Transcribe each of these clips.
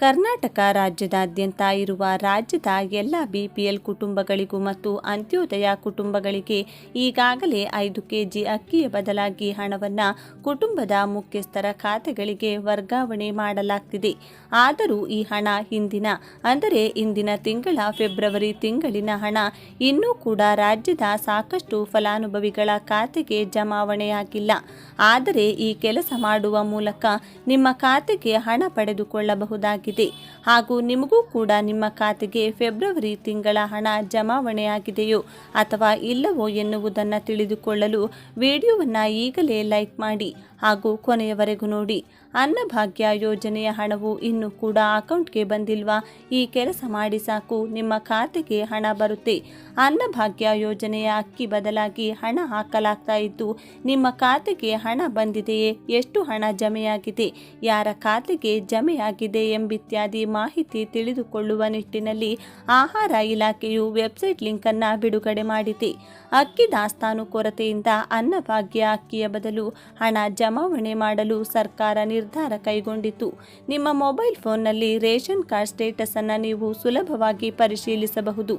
ಕರ್ನಾಟಕ ರಾಜ್ಯದಾದ್ಯಂತ ಇರುವ ರಾಜ್ಯದ ಎಲ್ಲ ಬಿಪಿಎಲ್ ಕುಟುಂಬಗಳಿಗೂ ಮತ್ತು ಅಂತ್ಯೋದಯ ಕುಟುಂಬಗಳಿಗೆ ಈಗಾಗಲೇ ಐದು ಕೆಜಿ ಅಕ್ಕಿಯ ಬದಲಾಗಿ ಹಣವನ್ನು ಕುಟುಂಬದ ಮುಖ್ಯಸ್ಥರ ಖಾತೆಗಳಿಗೆ ವರ್ಗಾವಣೆ ಮಾಡಲಾಗ್ತಿದೆ. ಆದರೂ ಈ ಹಣ ಹಿಂದಿನ, ಅಂದರೆ ಇಂದಿನ ತಿಂಗಳ ಫೆಬ್ರವರಿ ತಿಂಗಳಿನ ಹಣ ಇನ್ನೂ ಕೂಡ ರಾಜ್ಯದ ಸಾಕಷ್ಟು ಫಲಾನುಭವಿಗಳ ಖಾತೆಗೆ ಜಮಾವಣೆಯಾಗಿಲ್ಲ. ಆದರೆ ಈ ಕೆಲಸ ಮಾಡುವ ಮೂಲಕ ನಿಮ್ಮ ಖಾತೆಗೆ ಹಣ ಪಡೆದುಕೊಳ್ಳಬಹುದಾಗಿದೆ. ಹಾಗೂ ನಿಮಗೂ ಕೂಡ ನಿಮ್ಮ ಖಾತೆಗೆ ಫೆಬ್ರವರಿ ತಿಂಗಳ ಹಣ ಜಮಾವಣೆಯಾಗಿದೆಯೋ ಅಥವಾ ಇಲ್ಲವೋ ಎನ್ನುವುದನ್ನು ತಿಳಿದುಕೊಳ್ಳಲು ವಿಡಿಯೋವನ್ನು ಈಗಲೇ ಲೈಕ್ ಮಾಡಿ ಹಾಗೂ ಕೊನೆಯವರೆಗೂ ನೋಡಿ. ಅನ್ನಭಾಗ್ಯ ಯೋಜನೆಯ ಹಣವು ಇನ್ನೂ ಕೂಡ ಅಕೌಂಟ್ಗೆ ಬಂದಿಲ್ವಾ? ಈ ಕೆಲಸ ಮಾಡಿ ಸಾಕು, ನಿಮ್ಮ ಖಾತೆಗೆ ಹಣ ಬರುತ್ತೆ. ಅನ್ನಭಾಗ್ಯ ಯೋಜನೆಯ ಅಕ್ಕಿ ಬದಲಾಗಿ ಹಣ ಹಾಕಲಾಗ್ತಾ ಇದ್ದು, ನಿಮ್ಮ ಖಾತೆಗೆ ಹಣ ಬಂದಿದೆಯೇ? ಎಷ್ಟು ಹಣ ಜಮೆಯಾಗಿದೆ? ಯಾರ ಖಾತೆಗೆ ಜಮೆಯಾಗಿದೆ ಎಂಬಿತ್ಯಾದಿ ಮಾಹಿತಿ ತಿಳಿದುಕೊಳ್ಳುವ ನಿಟ್ಟಿನಲ್ಲಿ ಆಹಾರ ಇಲಾಖೆಯು ವೆಬ್ಸೈಟ್ ಲಿಂಕನ್ನು ಬಿಡುಗಡೆ ಮಾಡಿದೆ. ಅಕ್ಕಿ ದಾಸ್ತಾನು ಕೊರತೆಯಿಂದ ಅನ್ನಭಾಗ್ಯ ಅಕ್ಕಿಯ ಬದಲು ಹಣ ಜಮಾವಣೆ ಮಾಡಲು ಸರ್ಕಾರ ನಿರ್ಧಾರ ಕೈಗೊಂಡಿತು. ನಿಮ್ಮ ಮೊಬೈಲ್ ಫೋನ್ನಲ್ಲಿ ರೇಷನ್ ಕಾರ್ಡ್ ಸ್ಟೇಟಸ್ ಅನ್ನು ನೀವು ಸುಲಭವಾಗಿ ಪರಿಶೀಲಿಸಬಹುದು.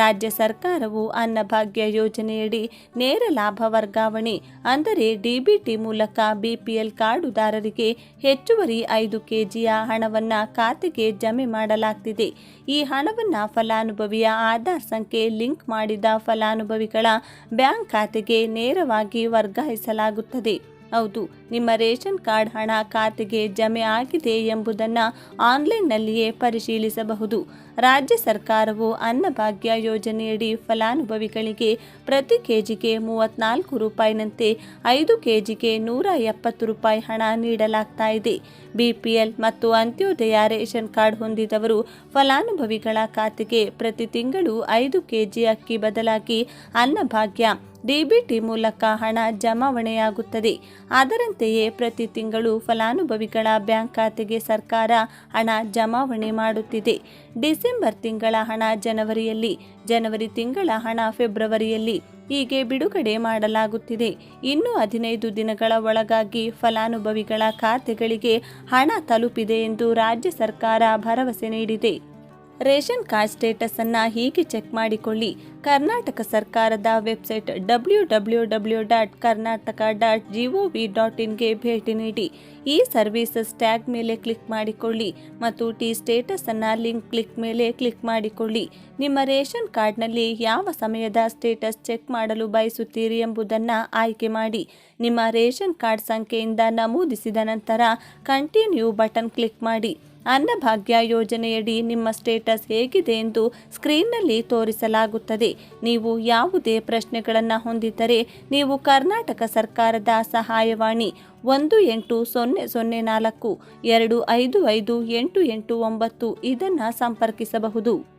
ರಾಜ್ಯ ಸರ್ಕಾರವು ಅನ್ನಭಾಗ್ಯ ಯೋಜನೆಯಡಿ ನೇರ ಲಾಭ ವರ್ಗಾವಣೆ, ಅಂದರೆ ಡಿಬಿಟಿ ಮೂಲಕ ಬಿಪಿಎಲ್ ಕಾರ್ಡುದಾರರಿಗೆ ಹೆಚ್ಚುವರಿ ಐದು ಕೆಜಿಯ ಹಣವನ್ನು ಖಾತೆಗೆ ಜಮೆ ಮಾಡಲಾಗ್ತಿದೆ. ಈ ಹಣವನ್ನು ಫಲಾನುಭವಿಯ ಆಧಾರ್ ಸಂಖ್ಯೆ ಲಿಂಕ್ ಮಾಡಿದ ಫಲಾನುಭವಿಗಳ ಬ್ಯಾಂಕ್ ಖಾತೆಗೆ ನೇರವಾಗಿ ವರ್ಗಾಯಿಸಲಾಗುತ್ತದೆ. ಹೌದು, ನಿಮ್ಮ ರೇಷನ್ ಕಾರ್ಡ್ ಹಣ ಖಾತೆಗೆ ಜಮೆ ಆಗಿದೆ ಎಂಬುದನ್ನು ಆನ್ಲೈನ್ನಲ್ಲಿಯೇ ಪರಿಶೀಲಿಸಬಹುದು. ರಾಜ್ಯ ಸರ್ಕಾರವು ಅನ್ನಭಾಗ್ಯ ಯೋಜನೆಯಡಿ ಫಲಾನುಭವಿಗಳಿಗೆ ಪ್ರತಿ ಕೆಜಿಗೆ ಮೂವತ್ನಾಲ್ಕು ರೂಪಾಯಿನಂತೆ ಐದು ಕೆಜಿಗೆ ನೂರ ಎಪ್ಪತ್ತು ರೂಪಾಯಿ ಹಣ ನೀಡಲಾಗ್ತಾ ಇದೆ. ಬಿಪಿಎಲ್ ಮತ್ತು ಅಂತ್ಯೋದಯ ರೇಷನ್ ಕಾರ್ಡ್ ಹೊಂದಿದವರು ಫಲಾನುಭವಿಗಳ ಖಾತೆಗೆ ಪ್ರತಿ ತಿಂಗಳು ಐದು ಕೆಜಿ ಅಕ್ಕಿ ಬದಲಾಗಿ ಅನ್ನಭಾಗ್ಯ ಡಿಬಿಟಿ ಮೂಲಕ ಹಣ ಜಮಾವಣೆಯಾಗುತ್ತದೆ. ಅದರಂತೆಯೇ ಪ್ರತಿ ತಿಂಗಳು ಫಲಾನುಭವಿಗಳ ಬ್ಯಾಂಕ್ ಖಾತೆಗೆ ಸರ್ಕಾರ ಹಣ ಜಮಾವಣೆ ಮಾಡುತ್ತಿದೆ. ಡಿಸೆಂಬರ್ ತಿಂಗಳ ಹಣ ಜನವರಿಯಲ್ಲಿ, ಜನವರಿ ತಿಂಗಳ ಹಣ ಫೆಬ್ರವರಿಯಲ್ಲಿ ಹೀಗೆ ಬಿಡುಗಡೆ ಮಾಡಲಾಗುತ್ತಿದೆ. ಇನ್ನು ಹದಿನೈದು ದಿನಗಳ ಒಳಗಾಗಿ ಫಲಾನುಭವಿಗಳ ಖಾತೆಗಳಿಗೆ ಹಣ ತಲುಪಿದೆ ಎಂದು ರಾಜ್ಯ ಸರ್ಕಾರ ಭರವಸೆ ನೀಡಿದೆ. ರೇಷನ್ ಕಾರ್ಡ್ ಸ್ಟೇಟಸ್ ಅನ್ನು ಹೀಗೆ ಚೆಕ್ ಮಾಡಿಕೊಳ್ಳಿ. ಕರ್ನಾಟಕ ಸರ್ಕಾರದ website W W W dot Karnataka dot G dot ಇನ್ಗೆ ಭೇಟಿ ನೀಡಿ. ಈ ಸರ್ವೀಸಸ್ ಟ್ಯಾಗ್ ಮೇಲೆ ಕ್ಲಿಕ್ ಮಾಡಿಕೊಳ್ಳಿ ಮತ್ತು ಟಿ ಸ್ಟೇಟಸ್ ಅನ್ನು ಲಿಂಕ್ ಕ್ಲಿಕ್ ಮೇಲೆ ಕ್ಲಿಕ್ ಮಾಡಿಕೊಳ್ಳಿ. ನಿಮ್ಮ ರೇಷನ್ ಕಾರ್ಡ್ನಲ್ಲಿ ಯಾವ ಸಮಯದ ಸ್ಟೇಟಸ್ ಚೆಕ್ ಮಾಡಲು ಬಯಸುತ್ತೀರಿ ಎಂಬುದನ್ನು ಆಯ್ಕೆ ಮಾಡಿ. ನಿಮ್ಮ ರೇಷನ್ ಕಾರ್ಡ್ ಸಂಖ್ಯೆಯಿಂದ ನಮೂದಿಸಿದ ನಂತರ ಕಂಟಿನ್ಯೂ ಬಟನ್ ಕ್ಲಿಕ್ ಮಾಡಿ. ಅನ್ನಭಾಗ್ಯ ಯೋಜನೆಯಡಿ ನಿಮ್ಮ ಸ್ಟೇಟಸ್ ಹೇಗಿದೆ ಎಂದು ಸ್ಕ್ರೀನ್ನಲ್ಲಿ ತೋರಿಸಲಾಗುತ್ತದೆ. ನೀವು ಯಾವುದೇ ಪ್ರಶ್ನೆಗಳನ್ನು ಹೊಂದಿದ್ದರೆ ನೀವು ಕರ್ನಾಟಕ ಸರ್ಕಾರದ ಸಹಾಯವಾಣಿ ಒಂದು ಎಂಟು ಸೊನ್ನೆ ಸೊನ್ನೆ ನಾಲ್ಕು ಎರಡು ಐದು ಐದು ಎಂಟು ಎಂಟು ಒಂಬತ್ತು ಇದನ್ನು ಸಂಪರ್ಕಿಸಬಹುದು.